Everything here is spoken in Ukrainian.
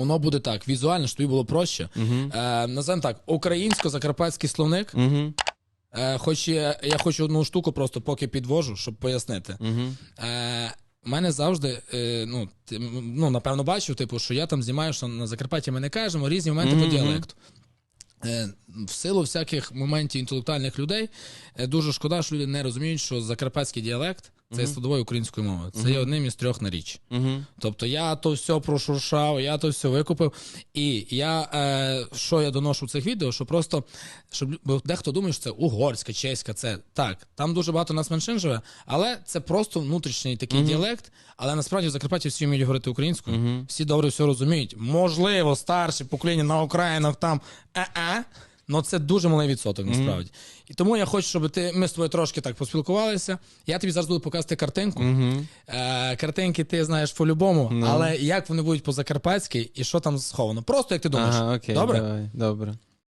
Воно буде так, візуально, щоб тобі було проще. Угу. Е, називаємо так: українсько-закарпатський словник. Угу. Е, хоч я, я хочу одну штуку просто поки підвожу, щоб пояснити. Угу. Е, у мене завжди, е, ну, ти, ну, напевно, бачив, типу, що я там знімаю, що на Закарпатті ми не кажемо різні моменти Мгм, по діалекту. Е, в силу всяких моментів інтелектуальних людей е, дуже шкода, що люди не розуміють, що закарпатський діалект це Мгм. складовою української мови. Це є одним із трьох наріч. Угу. Тобто я то все прошуршав, я то все викупив. І я е, що я доношу в цих відео, що просто щоб бо дехто думає, що це угорська, чеська, це так. Там дуже багато нас меншин живе, але це просто внутрішній такий діалект. Але насправді в Закарпатті всі вміють говорити українською. Всі добре все розуміють. Можливо, старші покоління на Українах там е-е, але це дуже малий відсоток насправді. І тому я хочу, щоб ти ми з тобою трошки так поспілкувалися. Я тобі зараз буду показувати картинку. Е, картинки ти знаєш по-любому, Ну. але як вони будуть по-закарпатськи і що там сховано? Просто як ти думаєш. Ага, окей, Добре? давай, добре.